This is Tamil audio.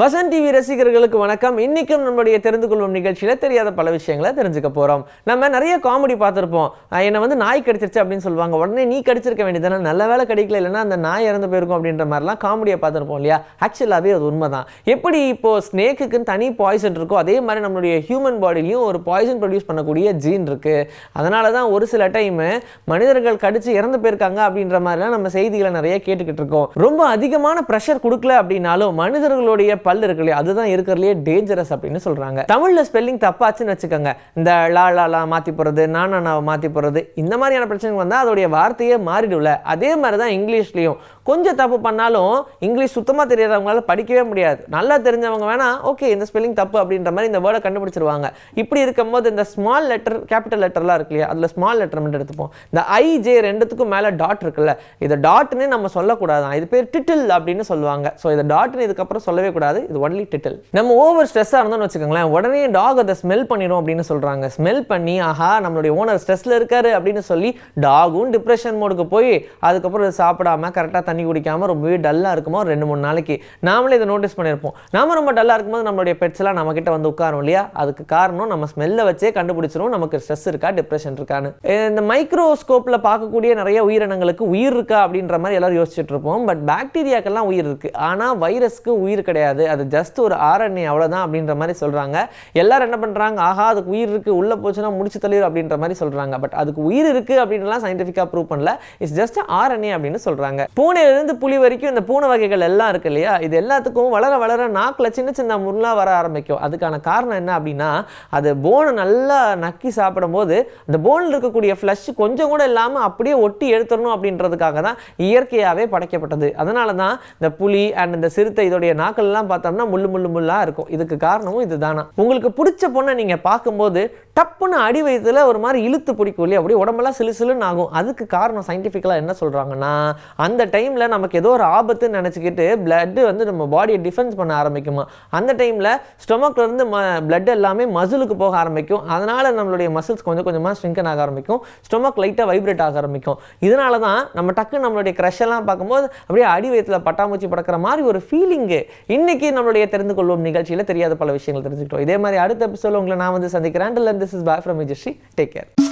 வசந்த் டிவி ரசிகர்களுக்கு வணக்கம். இன்னைக்கும் நம்மளுடைய தெரிந்து கொள்வோம் நிகழ்ச்சியில் தெரியாத பல விஷயங்களை தெரிஞ்சுக்க போகிறோம் நம்ம நிறைய காமெடி பார்த்துருப்போம். என்னை வந்து நாய் கடிச்சிருச்சு அப்படின்னு சொல்லுவாங்க. உடனே நீ கடிச்சிருக்க வேண்டியதானே நல்ல வேலை கிடைக்கல இல்லைன்னா அந்த நாய் இறந்து போயிருக்கும் அப்படின்ற மாதிரிலாம் காமெடியை பார்த்துருப்போம் இல்லையா? ஆக்சுவலாகவே அது உண்மை தான் எப்படி இப்போ ஸ்னேக்குக்குன்னு தனி பாய்சன் இருக்கோ அதே மாதிரி நம்மளுடைய ஹியூமன் பாடியிலையும் ஒரு பாய்சன் ப்ரொடியூஸ் பண்ணக்கூடிய ஜீன் இருக்குது அதனால தான் ஒரு சில டைமு மனிதர்கள் கடிச்சு இறந்து போயிருக்காங்க அப்படின்ற மாதிரிலாம் நம்ம செய்திகளை நிறைய கேட்டுக்கிட்டு இருக்கோம். ரொம்ப அதிகமான ப்ரெஷர் கொடுக்கல அப்படின்னாலும் மனிதர்களுடைய பல் இருக்கு இல்லையா அதுதான் இருக்கிறதுலே டேஞ்சரஸ் அப்படின்னு சொல்கிறாங்க தமிழில் ஸ்பெல்லிங் தப்பாச்சுன்னு வச்சுக்கோங்க. இந்த லா லா லா மாற்றி போகிறது நானா மாற்றி போகிறது இந்த மாதிரியான பிரச்சனைகள் வந்தால் அதோடைய வார்த்தையே மாறிடும்ல. அதே மாதிரி தான் இங்கிலீஷ்லேயும். கொஞ்சம் தப்பு பண்ணாலும் இங்கிலீஷ் சுத்தமாக தெரியாதவங்களால படிக்கவே முடியாது. நல்லா தெரிஞ்சவங்க வேணால் ஓகே இந்த ஸ்பெல்லிங் தப்பு அப்படின்ற மாதிரி இந்த வேர்டை கண்டுபிடிச்சிருவாங்க. இப்படி இருக்கும்போது இந்த ஸ்மால் லெட்டர் கேபிட்டல் லெட்டர்லாம் இருக்கு இல்லையா அதில் ஸ்மால் லெட்டர் மட்டும் எடுத்துப்போம். இந்த ஐ ஜே ரெண்டுத்துக்கும் மேலே டாட் இருக்குல்ல இதை டாட்னே நம்ம சொல்லக்கூடாதான். இது பேர் டிட்டில் அப்படின்னு சொல்லுவாங்க. ஸோ இதை டாட்னு இதுக்கப்புறம் சொல்லவே கூடாது. இது ஒன்லி டிட்டில் நம்ம ஓவர் ஸ்ட்ரெஸ்ஸாக இருந்தோம்னு வச்சுக்கோங்களேன் உடனே டாக் அதை ஸ்மெல் பண்ணிடும் அப்படின்னு சொல்கிறாங்க ஸ்மெல் பண்ணி ஆஹா நம்மளுடைய ஓனர் ஸ்ட்ரெஸ்ஸில் இருக்காரு அப்படின்னு சொல்லி டாகும் டிப்ரெஷன் மோடுக்கு போய் அதுக்கப்புறம் இதை சாப்பிடாம கரெக்டாக தண்ணி குடிக்காம ரொம்பவே டல்லாக இருக்குமோ ஒரு ரெண்டு மூணு நாளைக்கு. நாமளே இதை நோட்டீஸ் பண்ணியிருப்போம். நாம ரொம்ப டல்லாக இருக்கும்போது நம்மளுடைய பெட்ஸ்லாம் நம்மக்கிட்ட நம்ம வந்து உட்காரும் இல்லையா? அதுக்கு காரணம் நம்ம ஸ்மெல்லை வச்சே கண்டுபிடிச்சிரும். நமக்கு ஸ்ட்ரெஸ் இருக்கா டிப்ரெஷன் இருக்கான்னு. இந்த மைக்ரோஸ்கோப்பில் பார்க்கக்கூடிய நிறைய உயிரினங்களுக்கு உயிர் இருக்கா அப்படின்ற மாதிரி எல்லாரும் யோசிச்சுட்டு இருப்போம். பட் பாக்டீரியாக்கெல்லாம் உயிர் இருக்கு. ஆனால் வைரஸ்க்கு உயிர் கிடையாது. அது ஜஸ்ட் ஒரு ஆர்என்ஏ அவ்வளோதான் அப்படின்ற மாதிரி சொல்கிறாங்க எல்லாரும் என்ன பண்ணுறாங்க ஆஹா அதுக்கு உயிர் இருக்கு உள்ளே போச்சுன்னா முடிச்சு தள்ளிடும் அப்படின்ற மாதிரி சொல்கிறாங்க பட் அதுக்கு உயிர் இருக்குது அப்படின்லாம் சயின்டிஃபிக்காக ப்ரூவ் பண்ணல. இட்ஸ் ஜஸ்ட் ஆர்என்ஏ அப்படின்னு சொல்கிறாங்க பூனையிலேருந்து புலி வரைக்கும் இந்த பூனை வகைகள் எல்லாம் இருக்கு இல்லையா? இது எல்லாத்துக்கும் வளர வளர நாக்கில் சின்ன சின்ன முருளாக வர ஆரம்பிக்கும். அதுக்கான காரணம் என்ன அப்படின்னா அது போனை நல்லா நக்கி சாப்பிடும்போது அந்த போனில் இருக்கக்கூடிய ஃப்ளஷ் கொஞ்சம் கூட இல்லாமல் அப்படியே ஒட்டி எடுத்துடணும் அப்படின்றதுக்காக தான் இயற்கையாகவே படைக்கப்பட்டது. அதனால தான் இந்த புலி அண்ட் இந்த சிறுத்தை இதோடைய நாக்கள் எல்லாம் பார்த்தோம்னா முள்ளு முள்ளு முள்ளா இருக்கும். இதுக்கு காரணமும் இதுதானா? உங்களுக்கு பிடிச்ச பொண்ணை நீங்க பார்க்கும்போது டப்புன்னு அடி வயதில் ஒரு மாதிரி இழுத்து பிடிக்கும் இல்லையா? அப்படியே உடம்பெல்லாம் சிலு சிலுன்னு ஆகும். அதுக்கு காரணம் சயின்டிஃபிக்கலாக என்ன சொல்கிறாங்கன்னா அந்த டைமில் நமக்கு ஏதோ ஒரு ஆபத்துன்னு நினச்சிக்கிட்டு பிளட்டு வந்து நம்ம பாடியை டிஃபென்ஸ் பண்ண ஆரம்பிக்குமா? அந்த டைமில் ஸ்டொமக்லேருந்து ம பிளட் எல்லாமே மசிலுக்கு போக ஆரம்பிக்கும். அதனால் நம்மளுடைய மசில்ஸ் கொஞ்சம் கொஞ்சமாக ஸ்ட்ரிங்கன் ஆக ஆரம்பிக்கும். ஸ்டொமக் லைட்டாக வைப்ரேட் ஆக ஆரம்பிக்கும். இதனால தான் நம்ம டக்கு நம்மளுடைய க்ரஷ் பார்க்கும்போது அப்படியே அடி வயிற்றுல பட்டாமூச்சி பறக்கிற மாதிரி ஒரு ஃபீலிங்கு இன்றைக்கி நம்மளுடைய தெரிந்து கொள்வோம் நிகழ்ச்சியில் தெரியாத பல விஷயங்கள் தெரிஞ்சுக்கிட்டோம். இதே மாதிரி அடுத்த எபிசோட உங்களை நான் வந்து சந்திக்கிறேன். This is bye from Vijayasree take care